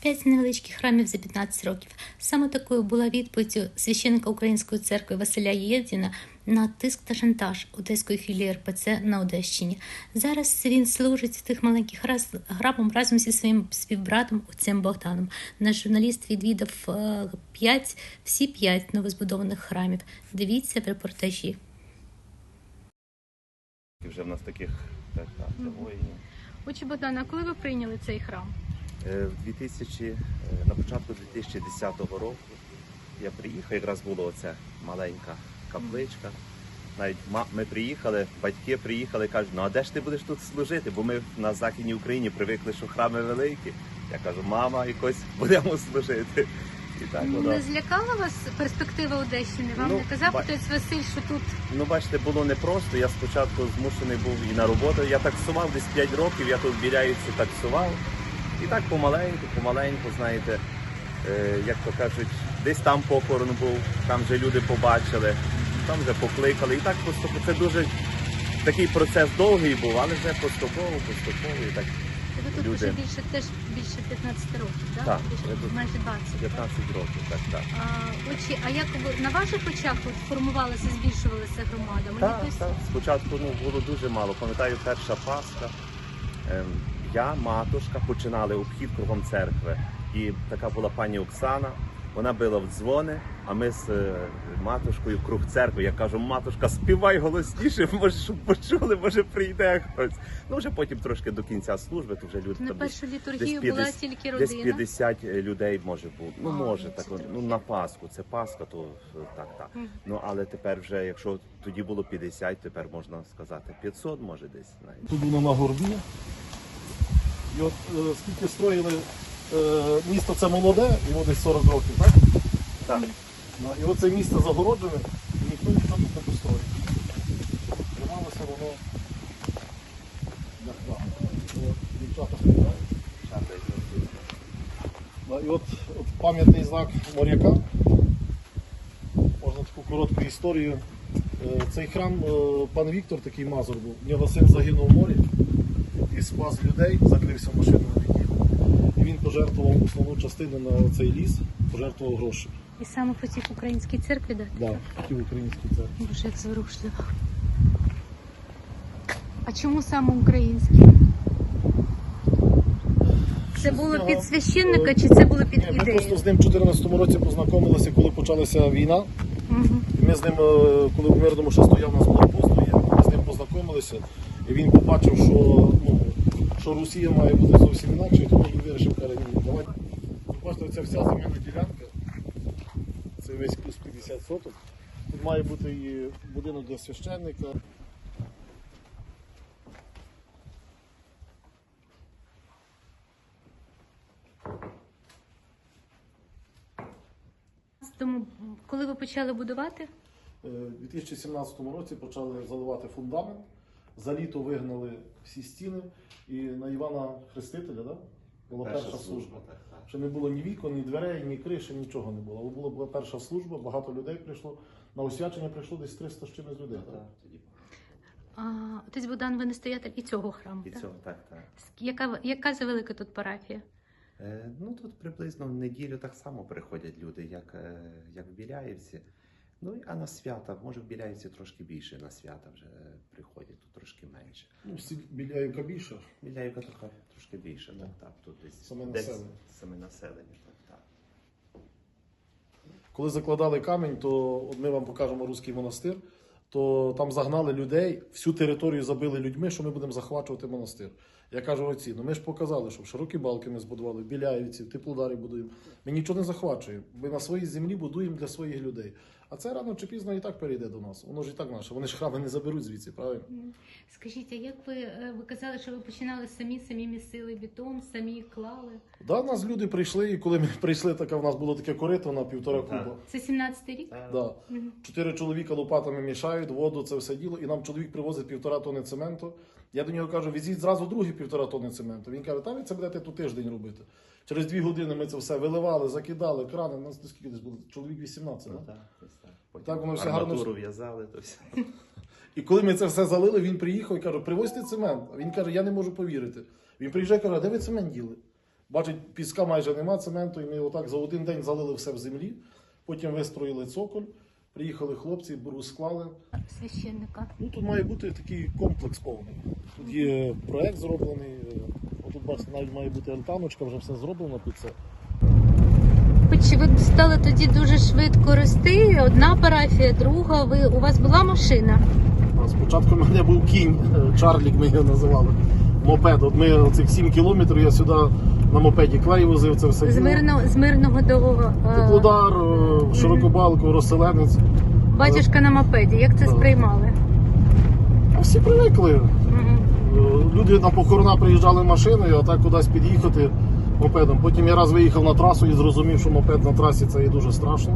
П'ять невеличких храмів за 15 років. Саме такою була відповідь священника Української церкви Василя Єдіна на тиск та шантаж одеської філії РПЦ на Одещині. Зараз він служить в тих маленьких раз- храмом разом зі своїм співбратом отцем Богданом. Наш журналіст відвідав е, п'ять, всі п'ять новозбудованих храмів. Дивіться в репортажі. І вже в нас таких так, так, воїнів. Отче Богдан, а коли ви прийняли цей храм? Е, В 2000, е, на початку 2010 року я приїхав, якраз була оця маленька капличка. Навіть ми приїхали, батьки приїхали, кажуть, ну а де ж ти будеш тут служити? Бо ми на Західній Україні привикли, що храми великі. Я кажу, мама, якось будемо служити. І так воно. Не злякала вас перспектива Одещини? Вам Ну, не казав ба- отець Василь, що тут Ну, бачите, було непросто. Я спочатку змушений був і на роботу. Я таксував десь 5 років, я тут в Біляївці таксував. І так помаленьку, помаленьку, знаєте, е, як то кажуть, десь там похорон був, там вже люди побачили, там вже покликали. І так поступово. Це дуже такий процес довгий був, але вже поступово, поступово. І так ви тут Люди. вже більше теж більше 15 років, так? Так, Більше, тут майже 20. так? 15 років, так, так. А, отче, а як ви на ваших очах от формувалася, збільшувалася громада? Мені Так, якось- так. Спочатку ну, було дуже мало. Пам'ятаю, перша Пасха. Ем, я, матушка, починали обхід кругом церкви. І така була пані Оксана. Вона била в дзвони, а ми з е, матушкою круг церкви. Я кажу, матушка, співай голосніше, може, щоб почули, може прийде хтось. Ну вже потім трошки до кінця служби, то вже люди На першу літургію десь була 50 тільки десь 50 людей може бути. Ну може, ну, так ну на Пасху. Це Пасха, то е, так, так. Ну але тепер вже, якщо тоді було 50, тепер можна сказати 500, може десь навіть. Тут воно на горбі. І от е, скільки строїли е, місто це молоде, йому десь 40 років, так? Так. Ну, І оце місце загороджене, і ніхто нічого тут не построїв. Трималося воно так. От, Дівчата співають. Да, І от, от пам'ятний знак моряка. Можна таку коротку історію. Е, Цей храм, е, пан Віктор, такий мазур був, в нього син загинув в морі і спас людей, закрився машину на вікні. І він пожертвував основну частину на цей ліс, пожертвував гроші. І саме хотів українській церкві дати. Да, хотів український церкві. Боже, як зворушливо. А чому саме український? Це було під священника чи це було під Ні, ми просто з ним в 2014 році познайомилися, коли почалася війна. І Ми з ним, е, коли в мирному ще стояв, у нас блокпост стояв, ми з ним познайомилися, і він побачив, що, що Росія має бути зовсім інакше, і тому він вирішив, каже, ні, давай. Ви Бачите, ця вся земельна ділянка, це весь плюс 50 соток. Тут має бути і будинок для священника. Тому, коли ви почали будувати, Е, У 2017 році почали заливати фундамент, за літо вигнали всі стіни, і на Івана Хрестителя да, була перша, служба. так, так. Ще не було ні вікон, ні дверей, ні криші, нічого не було. Але була, була перша служба, багато людей прийшло. На освячення прийшло десь 300 з чимось людей. Так? а, отець Богдан, ви настоятель і цього храму. І так? цього, так, так. Яка, яка за велика тут парафія? Е, ну тут приблизно в неділю так само приходять люди, як, е, як в Біляївці. Ну а на свята, може в Біляївці трошки більше на свята вже е, приходять, тут трошки менше. Ну, Біляївка більше. Біляївка трохи трошки більше, так, так. Тут десь Саме десь населення. Саме населення, так, так. Коли закладали камінь, то от ми вам покажемо руський монастир, то там загнали людей, всю територію забили людьми, що ми будемо захвачувати монастир. Я кажу, оці, ну ми ж показали, що в широкі балки ми збудували, в Біляївці, в Теплодарі будуємо. Ми нічого не захвачуємо. Ми на своїй землі будуємо для своїх людей. А це рано чи пізно і так перейде до нас. Воно ж і так наше. Вони ж храми не заберуть звідси, правильно? Скажіть, а як ви, е, ви казали, що ви починали самі, самі місили бетон, самі клали? Да, нас люди прийшли, і коли ми прийшли, така в нас було таке корито на півтора куба. Це 17-й рік? Так. Да. Чотири чоловіка лопатами мішають, воду, це все діло, і нам чоловік привозить півтора тони цементу. Я до нього кажу, візіть зразу другі півтора тони цементу. Він каже, та ви це будете тут тиждень робити. Через дві години ми це все виливали, закидали, крани. У нас скільки десь було? Чоловік 18, Ну, да? так, так. Потім Так воно все гарно в'язали, то все. І коли ми це все залили, він приїхав і каже, привозьте цемент. А він каже, я не можу повірити. Він приїжджає і каже, де ви цемент діли? Бачить, піска майже нема цементу, і ми отак за один день залили все в землі. Потім вистроїли цоколь, приїхали хлопці, брус склали. Священника. Ну, тут має бути такий комплекс повний. Тут є проект зроблений. е, Отут, бачите, навіть має бути альтаночка, вже все зроблено під це. Хоч ви стали тоді дуже швидко рости, одна парафія, друга. Ви у вас була машина? Спочатку в мене був кінь, е, Чарлік ми його називали. Мопед. От ми оцих 7 кілометрів я сюди на мопеді клей возив, це все З мирного з мирного до е, Теплодар, е, широкобалку, розселенець. батюшка на мопеді. Як це сприймали? А всі привикли. Е, Люди на похорона приїжджали машиною, а так кудись під'їхати мопедом. Потім я раз виїхав на трасу і зрозумів, що мопед на трасі це є дуже страшно.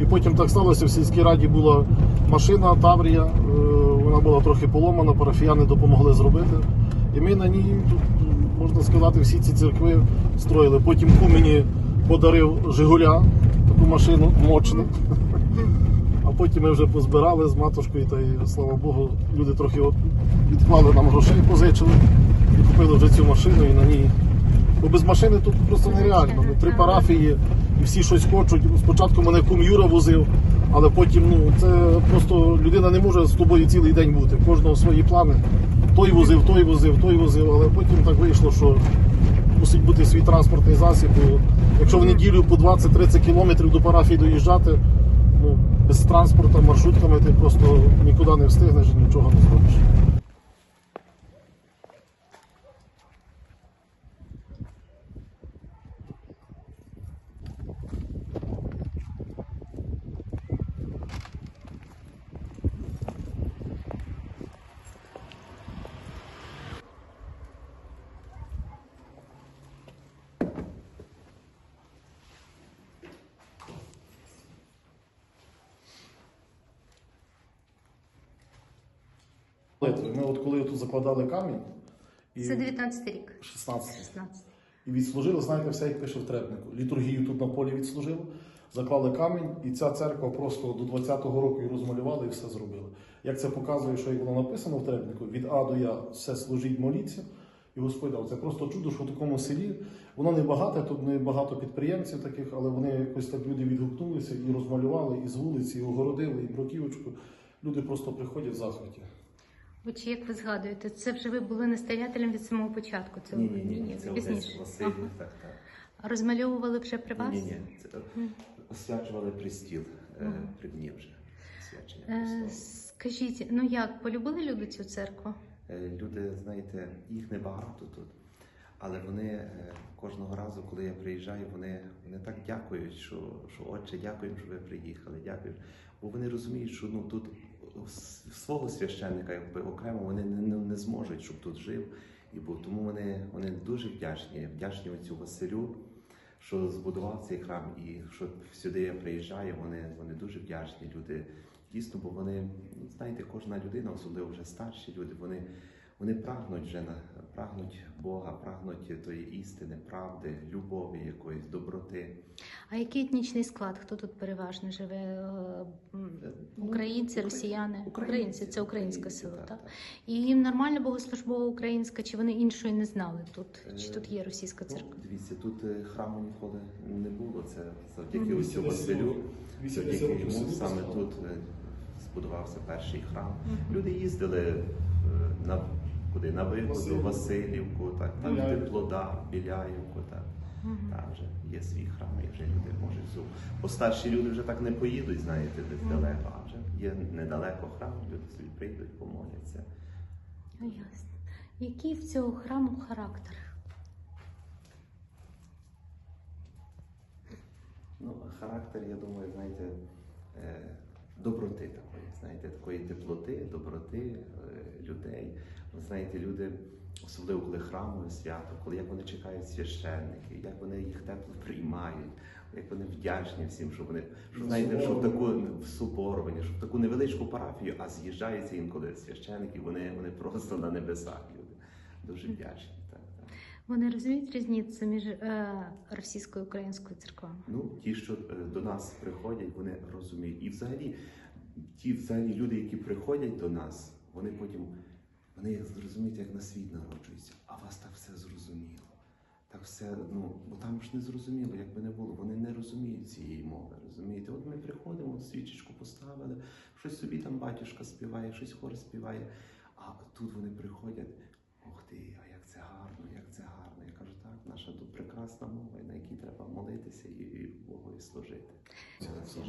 І потім так сталося, в сільській раді була машина Таврія, е, вона була трохи поломана, парафіяни допомогли зробити. І ми на ній, можна сказати, всі ці церкви строїли. Потім кум мені подарив Жигуля, таку машину мощну. А потім ми вже позбирали з матушкою, та й слава Богу, люди трохи відклали нам грошей, позичили і купили вже цю машину і на ній. Бо без машини тут просто нереально. Ну, Три парафії і всі щось хочуть. Спочатку мене кум Юра возив, але потім ну, це просто людина не може з тобою цілий день бути. Кожного свої плани. Той возив, той возив, той возив, але потім так вийшло, що мусить бути свій транспортний засіб. Якщо в неділю по 20-30 кілометрів до парафії доїжджати, ну, без транспорту, маршрутками ти просто нікуди не встигнеш і нічого не зробиш. Ми от коли тут закладали камінь, і Це 19 рік. 16 16. І відслужили, знаєте, все як пише в требнику. Літургію тут на полі відслужили, заклали камінь, і ця церква просто до 20-го року і розмалювали і все зробили. Як це показує, що як воно написано в требнику, від А до Я все служіть, моліться. І Господь дав. Це просто чудо, що в такому селі воно не багате, тут не багато підприємців таких, але вони якось так люди відгукнулися і розмалювали і з вулиці, і огородили, і бруківочку. Люди просто приходять в захваті. От як ви згадуєте, це вже ви були настоятелем від самого початку цього? Ні, ні, ні, це пізніше. Одеса Ага. так, так. А Розмальовували вже при вас? Ні, ні, це освячували пристіл е, при дні вже. Е, скажіть, ну як, полюбили люди цю церкву? Е, Люди, знаєте, їх небагато тут, але вони е, кожного разу, коли я приїжджаю, вони, вони так дякують, що, що отче, дякуємо, що ви приїхали, дякую. Бо вони розуміють, що ну тут свого священника якби окремо вони не, не, не зможуть, щоб тут жив. І був. Тому вони, вони дуже вдячні, вдячні оцю Василю, що збудував цей храм, і що сюди я приїжджаю, вони, вони дуже вдячні люди. Дійсно, бо вони, знаєте, кожна людина, особливо вже старші люди, вони, вони прагнуть вже на прагнуть Бога, прагнуть тої істини, правди, любові якоїсь, доброти. А який етнічний склад? Хто тут переважно живе? Е, Е, Українці, ну, росіяни? українці, Українці, це українське українці, село, так, так? так. І їм нормальна богослужбова українська, чи вони іншої не знали тут? Чи Е, тут є російська Ну, церква? дивіться, тут е, храму ніколи не було. Це завдяки Ну, ось 80 Василю, завдяки йому саме тут е, збудувався перший храм. Люди їздили е, на куди на вигоду, Васильівку, так там Біляївку. Теплодар, Біляївку, так. Там вже є свій храм, і вже люди можуть зу. Бо старші люди вже так не поїдуть, знаєте, десь далеко, а вже є недалеко храм, люди собі прийдуть, помоляться. Ну, ясно. Який в цього храму характер? Ну, характер, я думаю, знаєте, е, доброти такої, знаєте, такої теплоти, доброти е, людей. Ви знаєте, люди, особливо коли храмове свято, коли як вони чекають священників, як вони їх тепло приймають, як вони вдячні всім, що вони що знаєте, що в таку в супоровані, що в таку невеличку парафію, а з'їжджаються інколи священники, вони, вони просто на небесах люди. Дуже вдячні. Вони розуміють різницю між е, російською і українською церквами? Ну, ті, що е, до нас приходять, вони розуміють. І взагалі, ті взагалі люди, які приходять до нас, вони потім вони зрозуміють, як на світ народжуються. А вас так все зрозуміло. Так все, ну, бо там ж не зрозуміло, як би не було. Вони не розуміють цієї мови, розумієте? От ми приходимо, свічечку поставили, щось собі там батюшка співає, щось хор співає. А тут вони приходять, ох ти, а як це гарно, як це гарно. Я кажу, так, наша тут прекрасна мова, на якій треба молитися і, і служити. Це все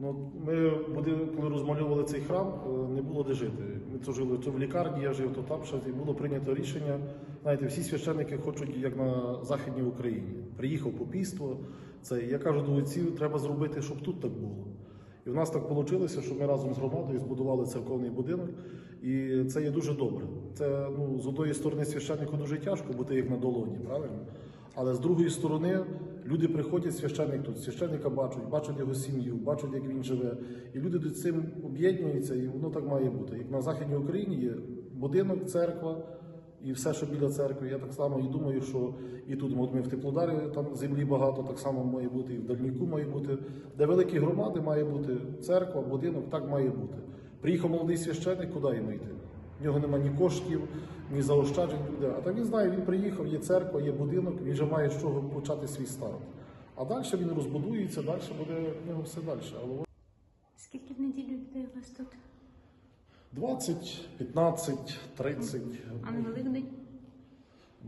Ну, ми коли розмальовували цей храм, е, не було де жити. Ми то жили то в лікарні, я жив, то там ще і було прийнято рішення. Знаєте, всі священники хочуть, як на Західній Україні. Приїхав попіство. Це я кажу до отців, треба зробити, щоб тут так було. І в нас так вийшло, що ми разом з громадою збудували церковний будинок, і це є дуже добре. Це ну з одної сторони священнику дуже тяжко бути як на долоні, правильно? Але з другої сторони люди приходять, священник тут, священника бачать, бачать його сім'ю, бачать, як він живе. І люди до цим об'єднуються, і воно так має бути. Як на Західній Україні є будинок, церква і все, що біля церкви. Я так само і думаю, що і тут от ми в Теплодарі там землі багато, так само має бути, і в Дальніку має бути. Де великі громади має бути церква, будинок, так має бути. Приїхав молодий священник, куди йому йти? В нього нема ні коштів, ні заощаджень ніде. А так він знає, він приїхав, є церква, є будинок, він вже має з чого почати свій старт. А далі він розбудується, далі буде в нього все далі. Але Скільки в неділю людей у вас тут? 20, 15, 30. А на Великдень?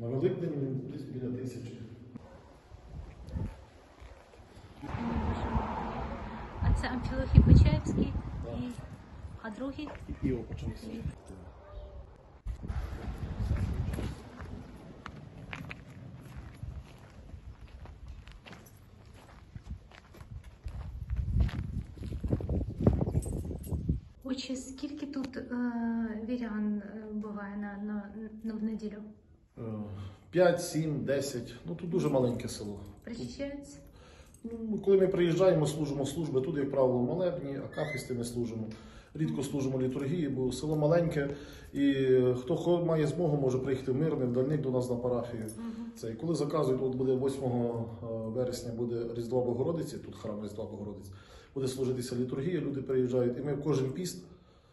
На Великдень десь біля тисячі. А це Амфілохій Почаївський а другий? І почався. Отже, скільки тут е, вірян е, буває на, на, на в неділю? 5, 7, 10. Ну тут дуже маленьке село. Причащаються? Ну, коли ми приїжджаємо, служимо служби, тут, як правило, молебні, акафісти ми служимо. Рідко служимо літургії, бо село маленьке, і хто має змогу, може приїхати в дальник до нас на парафію. Це і коли заказують, от буде 8 вересня буде Різдва Богородиці, тут храм Різдва Богородиці, буде служитися літургія, люди приїжджають. І ми кожен піст,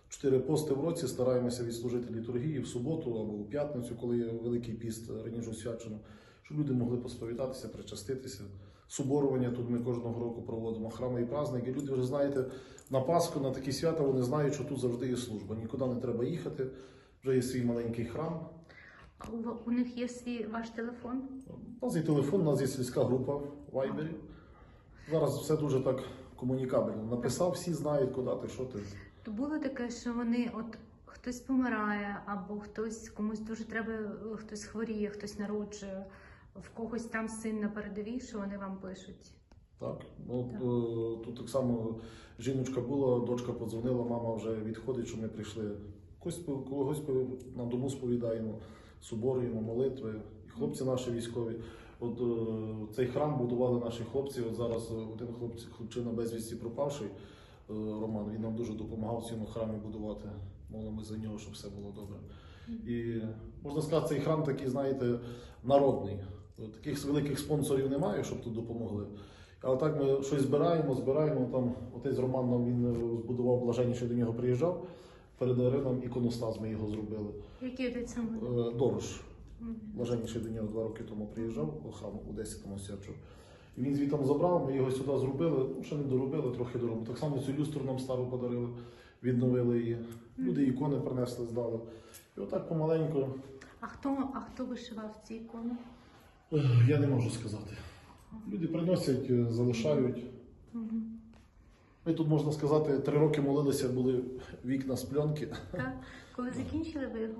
чотири пости в році, стараємося відслужити літургії в суботу або в п'ятницю, коли є великий піст раніше освячено, щоб люди могли посповідатися, причаститися. Соборування тут ми кожного року проводимо храмові праздники. Люди вже знаєте, на Пасху, на такі свята вони знають, що тут завжди є служба. Нікуди не треба їхати. Вже є свій маленький храм. А у, них є свій ваш телефон? У нас є телефон, у нас є сільська група в Вайбері. Зараз все дуже так комунікабельно. Написав, всі знають, куди ти, що ти. То було таке, що вони от хтось помирає, або хтось комусь дуже треба, хтось хворіє, хтось народжує, в когось там син на передовій, що вони вам пишуть. Так, ну Так. е, тут так само жіночка була, дочка подзвонила, мама вже відходить, що ми прийшли. Когось на дому сповідаємо, соборуємо молитви. І хлопці наші військові. От е, цей храм будували наші хлопці. От зараз один хлопці, хлопчина безвісті пропавший. е, Роман, він нам дуже допомагав цьому храмі будувати. Молимо за нього, щоб все було добре. І можна сказати, цей храм такий, знаєте, народний. Таких великих спонсорів немає, щоб тут допомогли. Але так ми щось збираємо, збираємо. Там отець Роман нам він е, збудував блаженніший до нього приїжджав. Передари нам іконостас, ми його зробили. Який отець саме? Е, Дорож. Блаженніший до нього два роки тому приїжджав у храм у 10-му сячу. І він звідти забрав, ми його сюди зробили, ну ще не доробили, трохи доробили. Так само цю люстру нам стару подарили, відновили її. Люди ікони принесли, здали. І отак помаленьку, А хто, а хто вишивав ці ікони? Ех, я не можу сказати. Люди приносять, е, залишають. Ми тут, можна сказати, три роки молилися, були вікна з пленки. Так? Коли закінчили ви його?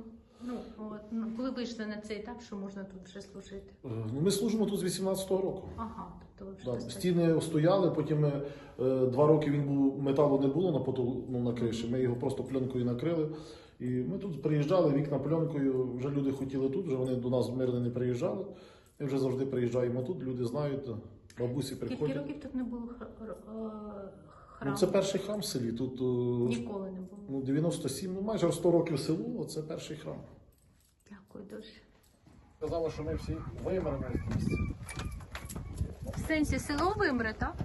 Ну, от, ну, коли вийшли на цей етап, що можна тут вже служити? Е, Ну, ми служимо тут з 18-го року. Ага, тобто ви вже Да, достатньо. стіни стояли, потім ми, е, два роки він був, металу не було на потол, ну, на криші. Ми його просто пленкою накрили. І ми тут приїжджали, вікна пленкою. Вже люди хотіли тут, вже вони до нас в мирне не приїжджали. Ми вже завжди приїжджаємо тут. Люди знають, бабусі Скільки приходять. років тут не було е, храму? Ну, це перший храм в селі. Тут е, Ніколи не було. ну, 97, ну майже 100 років селу, оце перший храм. Дякую дуже. Казали, що ми всі вимеремо в сенсі село вимре, так?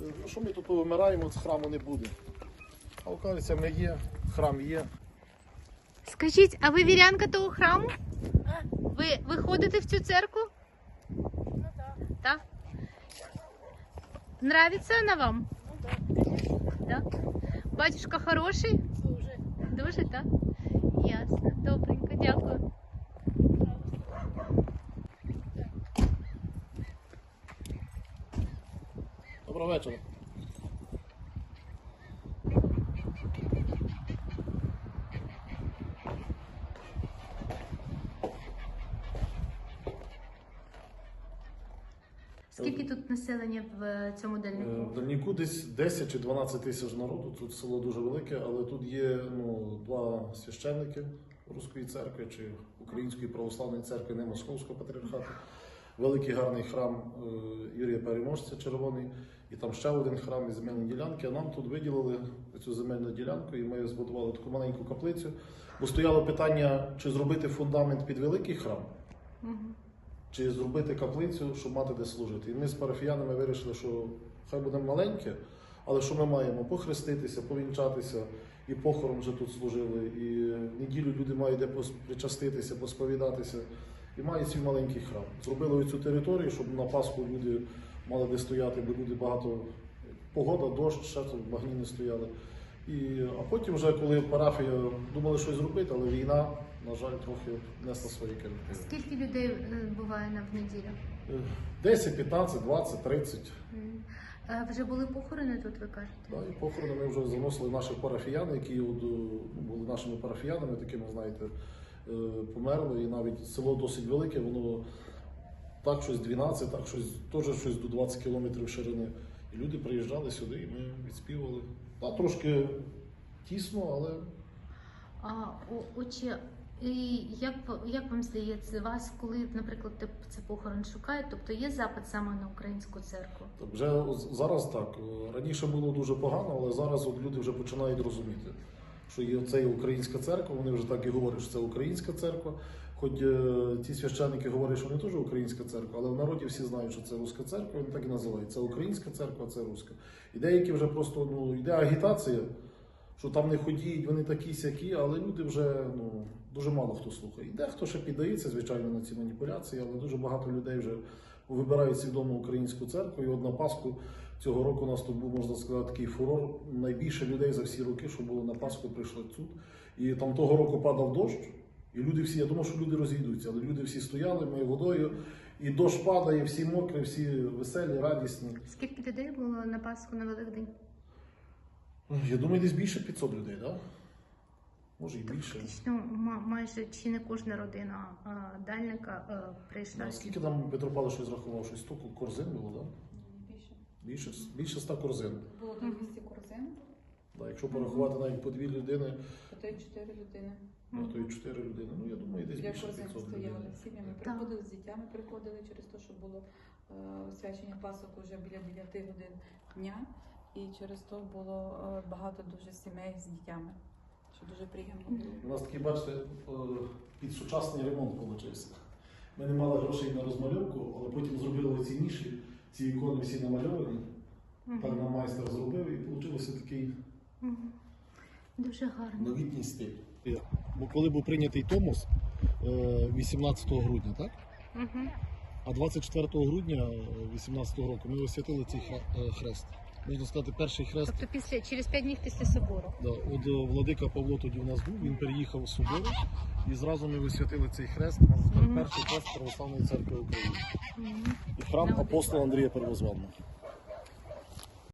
Ну, що ми тут повимираємо, храму не буде. А оказується, ми є, храм є. Скажіть, а ви вірянка того храму? Ви, ви ходите в цю церкву? Да, Так? Нравиться вона вам? ну да, Так? Батюшка хороший? дуже. Дуже, так? Ясно. Добренько, дякую. Доброго вечора. Скільки тут населення в цьому Е, дальнику? В Дальніку десь 10 чи 12 тисяч народу. Тут село дуже велике, але тут є ну, два священники Руської церкви чи Української православної церкви, не Московського патріархату. Великий гарний храм е, Юрія Переможця Червоний, і там ще один храм із земельної ділянки. А нам тут виділили цю земельну ділянку, і ми збудували таку маленьку каплицю. Бо стояло питання, чи зробити фундамент під великий храм. Чи зробити каплицю, щоб мати де служити. І ми з парафіянами вирішили, що хай буде маленьке, але що ми маємо похреститися, повінчатися, і похорон вже тут служили, і неділю люди мають де причаститися, посповідатися. І мають свій маленький храм. Зробили цю територію, щоб на Пасху люди мали де стояти, бо люди багато погода, дощ, ще тут багні не стояли. І, а потім, вже коли парафія думали щось зробити, але війна, на жаль, трохи несла свої корективи. Скільки людей е, буває на в неділю? 10, 15, 20, 30. М. А вже були похорони тут, ви кажете? Да, і похорони ми вже заносили наших парафіян, які от, е, були нашими парафіянами, такими, знаєте, е, померли. І навіть село досить велике, воно так щось 12, так щось теж щось до 20 кілометрів ширини. І люди приїжджали сюди, і ми відспівали. Та трошки тісно, але А о- отже, і як, як вам здається, вас, коли, наприклад, це похорон шукають, тобто є запит саме на українську церкву? Вже зараз так. Е, Раніше було дуже погано, але зараз от люди вже починають розуміти, що це є українська церква. Вони вже так і говорять, що це українська церква. Хоч е, ті священники говорять, що вони теж українська церква, але в народі всі знають, що це руська церква, вони так і називають. Це українська церква, це руська. І деякі вже просто ну, йде агітація, що там не ходіть, вони такі сякі, але люди вже ну, дуже мало хто слухає. І дехто ще піддається, звичайно, на ці маніпуляції, але дуже багато людей вже вибирають свідомо українську церкву. І от на Пасху цього року у нас тут був, можна сказати, такий фурор. Найбільше людей за всі роки, що було на Пасху, прийшло тут. І там того року падав дощ, і люди всі, я думав, що люди розійдуться, але люди всі стояли, ми водою, і дощ падає, всі мокрі, всі веселі, радісні. Скільки людей було на Пасху на Великдень? Я думаю, десь більше 500 людей, так? Да? Може і більше. Фактично, ма- майже чи не кожна родина а, дальника а, прийшла. А скільки там Петро Павлович щось рахував? Щось 100 корзин було, так? Да? Більше. Більше, більше 100 корзин. Було до 200 корзин, Да, якщо порахувати навіть по дві людини, а то й 4 людини. ну, то і 4 людини. Ну, я думаю, десь Для більше корзин 500 людей. стояли. Сім'ями Так. приходили, з дітьми приходили через те, що було е, освячення пасок вже біля 9 годин дня. І через то було е, багато дуже сімей з дітьми, що дуже приємно було. У нас такий, бачите, е, під сучасний ремонт вийшов. Ми не мали грошей на розмальовку, але потім зробили ці ніші, ці ікони всі намальовані. Мгм. Так нам майстер зробив і вийшов такий Мгм. Дуже гарно. новітній стиль. Бо коли був прийнятий Томос е, 18 грудня, так? Мгм. А 24 грудня 18 року ми освятили цей е, хрест. Можна сказати, перший хрест. Тобто після через 5 днів після собору. Да, от е, владика Павло тоді в нас був, він переїхав в собор, і зразу ми висвятили цей хрест, можна сказати, Мгм. перший хрест Православної церкви України. Мгм. І храм апостола Андрія Первозванного.